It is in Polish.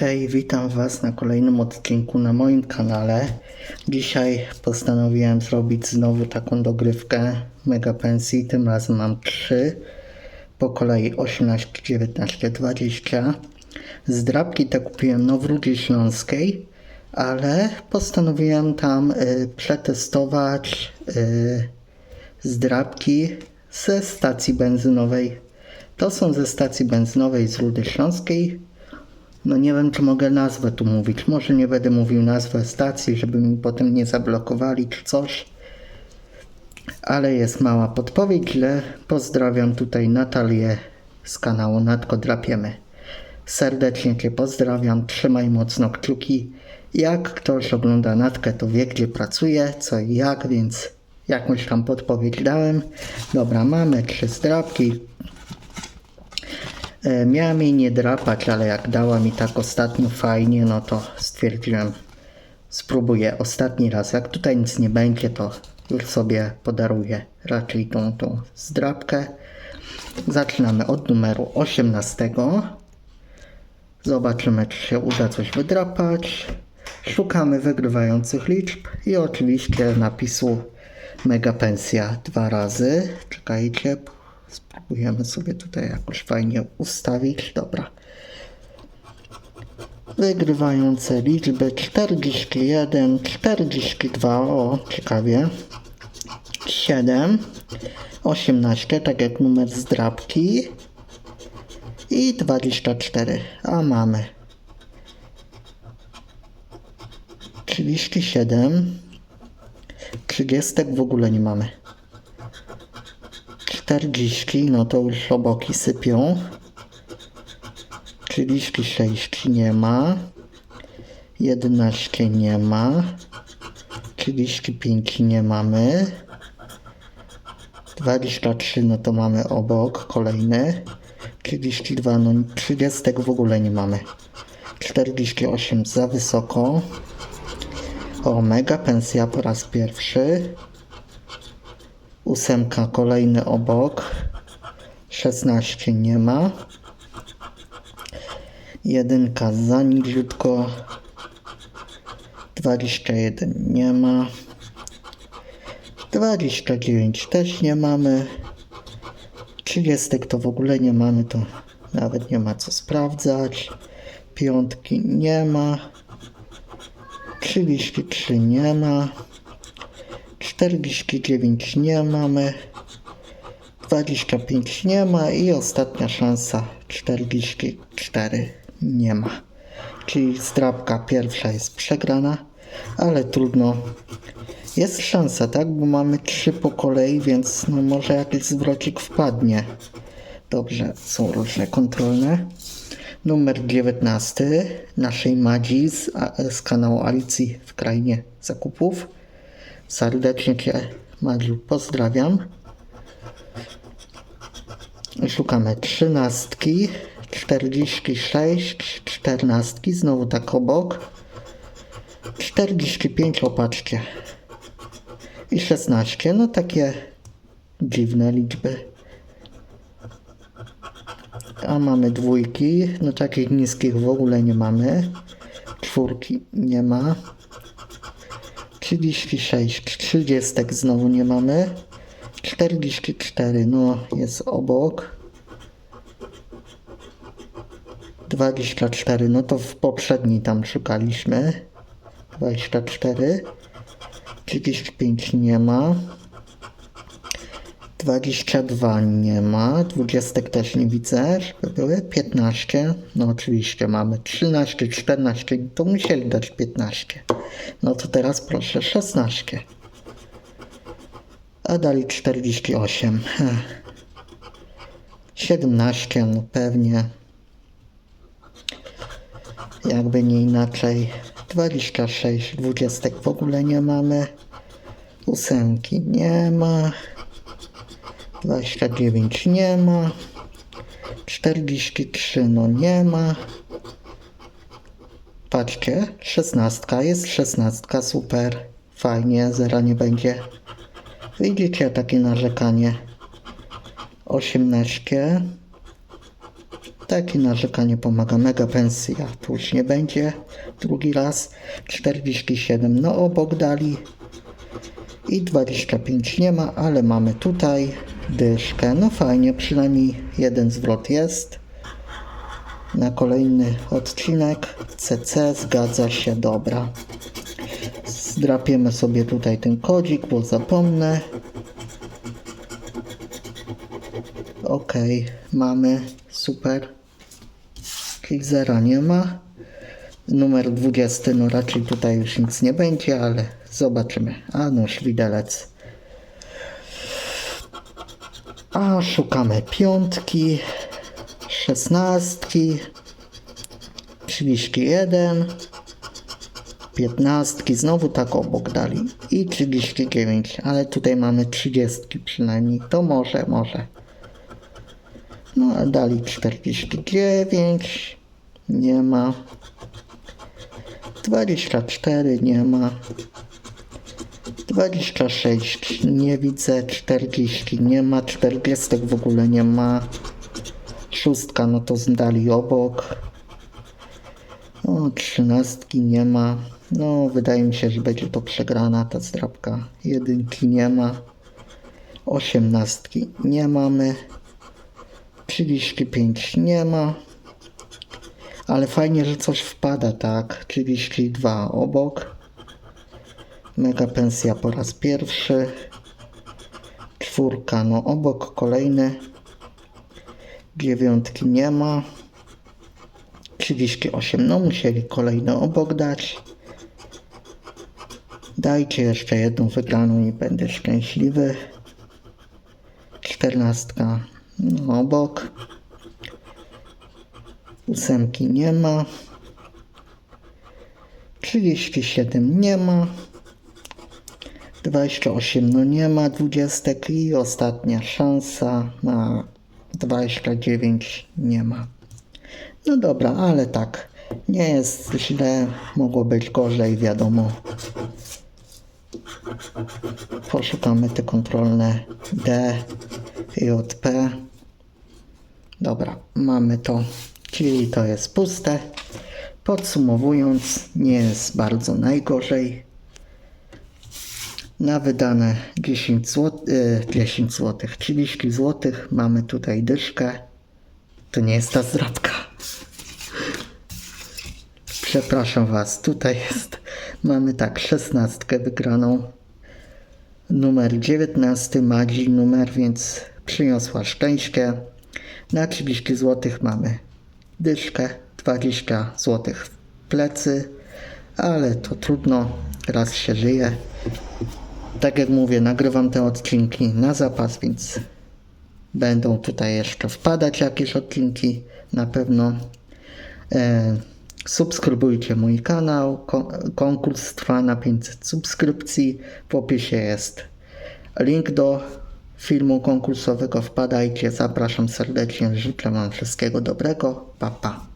Hej, witam Was na kolejnym odcinku na moim kanale. Dzisiaj postanowiłem zrobić znowu taką dogrywkę Mega Pensji. Tym razem mam 3 po kolei 18, 19, 20. Zdrabki te kupiłem na Wróży Śląskiej, ale postanowiłem tam y, przetestować y, zdrabki ze stacji benzynowej. To są ze stacji benzynowej z Rudy Śląskiej. No nie wiem, czy mogę nazwę tu mówić. Może nie będę mówił nazwę stacji, żeby mi potem nie zablokowali czy coś. Ale jest mała podpowiedź, że pozdrawiam tutaj Natalię z kanału Natko Drapiemy. Serdecznie Cię pozdrawiam, trzymaj mocno kciuki. Jak ktoś ogląda Natkę, to wie gdzie pracuje, co i jak, więc jakąś tam podpowiedź dałem. Dobra, mamy trzy zdrabki, E, Miałem jej nie drapać, ale jak dała mi tak ostatnio fajnie, no to stwierdziłem, spróbuję ostatni raz. Jak tutaj nic nie będzie, to już sobie podaruję raczej tą, tą zdrapkę. Zaczynamy od numeru 18. Zobaczymy, czy się uda coś wydrapać. Szukamy wygrywających liczb i oczywiście napisu Mega Pensja dwa razy. Czekajcie, spróbujemy sobie tutaj jakoś fajnie ustawić. Dobra. Wygrywające liczby 41, 42, o ciekawie. 7, 18, tak jak numer zdrabki i 24, a mamy 37, 30 w ogóle nie mamy. 40, no to już oboki sypią. 36 nie ma. 11 nie ma. 35 nie mamy. 23 no to mamy obok, kolejny. 32 no 30 w ogóle nie mamy. 48 za wysoko. O, mega pensja po raz pierwszy. Ósemka kolejny obok. 16 nie ma. Jedynka za niziutko. 21 nie ma. 29 też nie mamy. 30 to w ogóle nie mamy, to nawet nie ma co sprawdzać. Piątki nie ma. 33 nie ma. 49 nie mamy. 25 nie ma i ostatnia szansa 44 nie ma. Czyli zdrabka pierwsza jest przegrana, ale trudno. Jest szansa, tak? Bo mamy trzy po kolei, więc no może jakiś zwrocik wpadnie. Dobrze, są różne kontrolne. Numer 19 naszej Madzi z, z kanału Alicji w Krainie Zakupów. Serdecznie Cię, Madziu, pozdrawiam. Szukamy trzynastki, czterdzieści sześć, czternastki, znowu tak obok. 45, opatrzcie. I 16, no takie dziwne liczby. A mamy dwójki, no takich niskich w ogóle nie mamy. Czwórki nie ma. 36, 30 znowu nie mamy. 44, no jest obok. 24, no to w poprzedniej tam szukaliśmy. 24. 35 nie ma. 22 nie ma. 20 też nie widzę, żeby były. 15, no oczywiście mamy. 13, 14, to musieli dać 15. No to teraz proszę 16. A dali 48. Ech. 17, no pewnie. Jakby nie inaczej. 26, 20 w ogóle nie mamy. Ósemki nie ma. 29 nie ma. 43 no nie ma. Patrzcie, 16 jest 16, super. Fajnie, zera nie będzie. Widzicie takie narzekanie. 18 Takie narzekanie pomaga. Mega pensja tu już nie będzie. Drugi raz 47. No obok dali i 25 nie ma, ale mamy tutaj dyszkę. No fajnie, przynajmniej jeden zwrot jest. Na kolejny odcinek CC zgadza się, dobra. Zdrapiemy sobie tutaj ten kodzik, bo zapomnę. Ok, mamy, super. Czyli zera nie ma. Numer 20, no raczej tutaj już nic nie będzie, ale zobaczymy. A no, widelec. A szukamy piątki, szesnastki, trzydzieści jeden, piętnastki, znowu tak obok dali i 39, ale tutaj mamy 30 przynajmniej, to może, może. No a dali 49, nie ma. 24 nie ma. 26 nie widzę, 40 nie ma, 40 w ogóle nie ma. Szóstka no to zdali obok. O, trzynastki nie ma. No, wydaje mi się, że będzie to przegrana ta zdrabka. Jedynki nie ma. Osiemnastki nie mamy. 35 nie ma. Ale fajnie, że coś wpada, tak? 32 obok. Mega pensja po raz pierwszy. Czwórka, no obok kolejny. Dziewiątki nie ma. 38, no musieli kolejny obok dać. Dajcie jeszcze jedną wygraną i będę szczęśliwy. Czternastka, no obok. Ósemki nie ma. 37 nie ma. 28 no nie ma. 20 i ostatnia szansa na 29 nie ma. No dobra, ale tak. Nie jest źle. Mogło być gorzej, wiadomo. Poszukamy te kontrolne D, JP. Dobra, mamy to, czyli to jest puste. Podsumowując, nie jest bardzo najgorzej. Na wydane 10 zł, 10 zł, 30 zł mamy tutaj dyszkę. To nie jest ta zdrabka. Przepraszam Was, tutaj jest. Mamy tak, 16 wygraną. Numer 19 Madzi numer, więc przyniosła szczęście. Na 30 zł mamy dyszkę, 20 zł w plecy, ale to trudno, raz się żyje. Tak jak mówię, nagrywam te odcinki na zapas, więc będą tutaj jeszcze wpadać jakieś odcinki na pewno. E, subskrybujcie mój kanał. Ko- konkurs trwa na 500 subskrypcji. W opisie jest link do filmu konkursowego. Wpadajcie. Zapraszam serdecznie. Życzę Wam wszystkiego dobrego. Pa, pa.